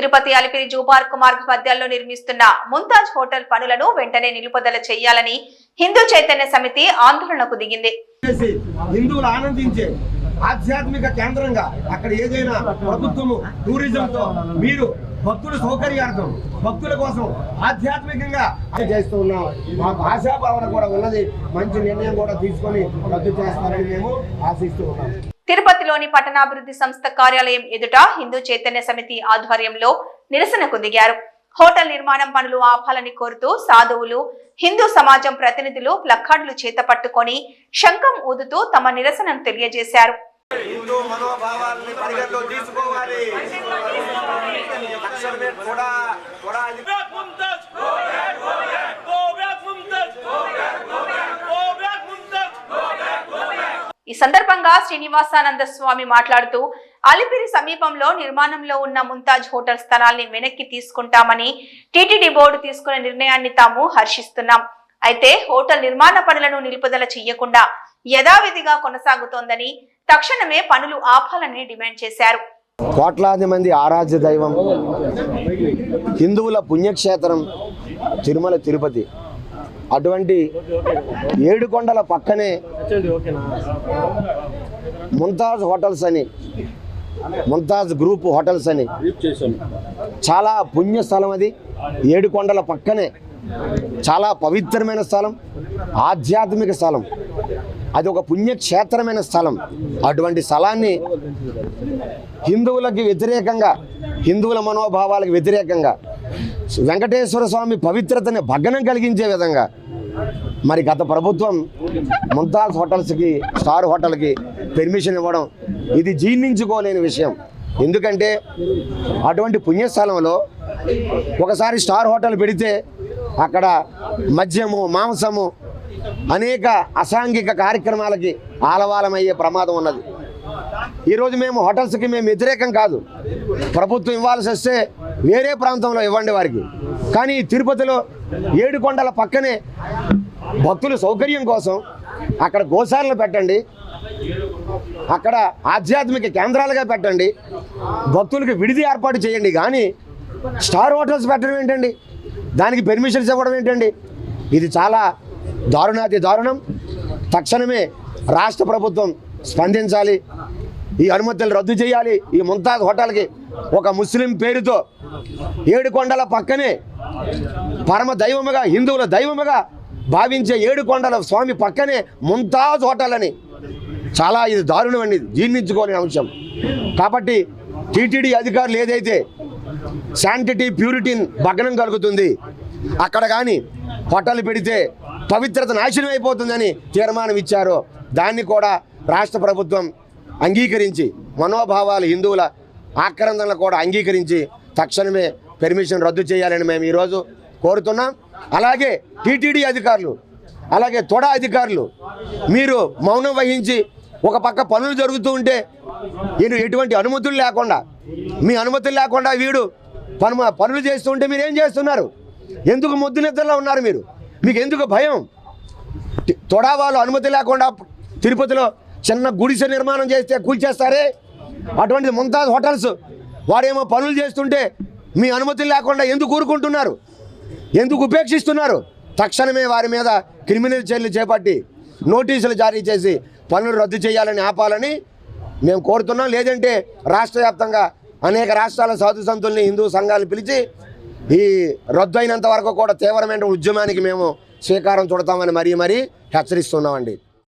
Tirupati Alipiri zoo park మార్గ మధ్యాల్లో నిర్మిస్తున్న Mumtaz hotel పనులను వెంటనే నిలుపుదల చేయాలని హిందూ చైతన్య సమితి ఆందోళనకు దిగింది. హిందువులు ఆనందించే ఆధ్యాత్మిక కేంద్రంగా అక్కడ ఏదైనా ప్రభుత్వము టూరిజంతో మీరు భక్తుల సౌకర్యార్థం భక్తుల కోసం ఆధ్యాత్మికంగా చేస్తూ ఉన్నాం. మాకు ఆశాభావన కూడా ఉన్నది. మంచి నిర్ణయం కూడా తీసుకొని రద్దు చేస్తారని మేము ఆశిస్తూ ఉన్నాం. తిరుపతిలోని పట్టణాభివృద్ధి సంస్థ కార్యాలయం ఎదుట హిందూ చైతన్య సమితి ఆధ్వర్యంలో నిరసనకు దిగారు. హోటల్ నిర్మాణం పనులు ఆపాలని కోరుతూ సాధువులు హిందూ సమాజం ప్రతినిధులు ప్లక్కార్డులు చేత పట్టుకొని శంఖం ఊదుతూ తమ నిరసనను తెలియజేశారు. హిందూ మనోభావాలని పరిగణలో తీసుకోవాలి. తక్షణమే కూడా కూడా ఈ సందర్భంగా శ్రీనివాసానంద స్వామి మాట్లాడుతూ అలిపిరి సమీపంలో నిర్మాణంలో ఉన్న ముంతాజ్ హోటల్ స్థలాల్ని వెనక్కి తీసుకుంటామని టీటీడీ బోర్డు తీసుకున్న నిర్ణయాన్ని తాము హర్షిస్తున్నాం. అయితే హోటల్ నిర్మాణ పనులను నిలుపుదల చేయకుండా యథావిధిగా కొనసాగుతోందని తక్షణమే పనులు ఆపాలని డిమాండ్ చేశారు. కోట్లాది మంది ఆరాధ్య దైవం హిందువుల పుణ్యక్షేత్రం తిరుమల తిరుపతి. అటువంటి ఏడు కొండల పక్కనే ముంతాజ్ హోటల్స్ అని. ముంతాజ్ గ్రూప్ హోటల్స్ అని. చాలా పుణ్య స్థలం అది. ఏడుకొండల పక్కనే చాలా పవిత్రమైన స్థలం. ఆధ్యాత్మిక స్థలం. అది ఒక పుణ్యక్షేత్రమైన స్థలం. అటువంటి స్థలాన్ని హిందువులకి వ్యతిరేకంగా హిందువుల మనోభావాలకు వ్యతిరేకంగా వెంకటేశ్వర స్వామి పవిత్రతని భగ్నం కలిగించే విధంగా మరి గత ప్రభుత్వం ముంతాజ్ హోటల్స్కి స్టార్ హోటల్కి పెర్మిషన్ ఇవ్వడం ఇది జీర్ణించుకోలేని విషయం. ఎందుకంటే అటువంటి పుణ్యస్థలంలో ఒకసారి స్టార్ హోటల్ పెడితే అక్కడ మద్యము మాంసము అనేక అసాంఘిక కార్యక్రమాలకి ఆలవాలమయ్యే ప్రమాదం ఉన్నది. ఈరోజు మేము హోటల్స్కి మేము వ్యతిరేకం కాదు. ప్రభుత్వం ఇవ్వాల్సి వస్తే వేరే ప్రాంతంలో ఇవ్వండి వారికి. కానీ తిరుపతిలో ఏడుకొండల పక్కనే భక్తుల సౌకర్యం కోసం అక్కడ గోశాలను పెట్టండి. అక్కడ ఆధ్యాత్మిక కేంద్రాలుగా పెట్టండి. భక్తులకు విడిది ఏర్పాటు చేయండి. కానీ స్టార్ హోటల్స్ పెట్టడం ఏంటండి? దానికి పెర్మిషన్స్ ఇవ్వడం ఏంటండి? ఇది చాలా దారుణాతి దారుణం. తక్షణమే రాష్ట్ర ప్రభుత్వం స్పందించాలి. ఈ అనుమతులు రద్దు చేయాలి. ఈ ముంతాజ్ హోటల్కి ఒక ముస్లిం పేరుతో ఏడు కొండల పక్కనే పరమ దైవముగా హిందువుల దైవముగా భావించే ఏడు కొండల స్వామి పక్కనే ముంతాజ్ హోటల్ అని. చాలా ఇది దారుణం అండి జీర్ణించుకోలేని అంశం. కాబట్టి టీటీడీ అధికారులు ఏదైతే శాంటిటీ ప్యూరిటీని భగ్నం కలుగుతుంది అక్కడ కానీ హోటల్ పెడితే పవిత్రత నాశనం అయిపోతుందని తీర్మానం ఇచ్చారో. దాన్ని కూడా రాష్ట్ర ప్రభుత్వం అంగీకరించి మనోభావాలు హిందువుల ఆక్రందనలు కూడా అంగీకరించి తక్షణమే పెర్మిషన్ రద్దు చేయాలని మేము ఈరోజు కోరుతున్నాం. అలాగే టీటీడీ అధికారులు అలాగే తొడ అధికారులు మీరు మౌనం వహించి ఒక పక్క పనులు జరుగుతూ ఉంటే నేను ఎటువంటి అనుమతులు లేకుండా మీ అనుమతులు లేకుండా వీడు పను పనులు చేస్తూ ఉంటే మీరు ఏం చేస్తున్నారు? ఎందుకు ముద్దు నిద్రలో ఉన్నారు మీరు? మీకు ఎందుకు భయం? తొడా వాళ్ళు అనుమతి లేకుండా తిరుపతిలో చిన్న గుడిసె నిర్మాణం చేస్తే కూల్చేస్తారే? అటువంటి ముంతాజ్ హోటల్స్ వాడేమో పనులు చేస్తుంటే మీ అనుమతి లేకుండా ఎందుకు ఊరుకుంటున్నారు? ఎందుకు ఉపేక్షిస్తున్నారు? తక్షణమే వారి మీద క్రిమినల్ చర్యలు చేపట్టి నోటీసులు జారీ చేసి పనులు రద్దు చేయాలని ఆపాలని మేము కోరుతున్నాం. లేదంటే రాష్ట్ర వ్యాప్తంగా అనేక రాష్ట్రాల సాధు సంతుల్ని హిందూ సంఘాలను పిలిచి ఈ రద్దు అయినంత వరకు కూడా తీవ్రమైన ఉద్యమానికి మేము శ్రీకారం చుడతామని మరీ మరీ హెచ్చరిస్తున్నామండి.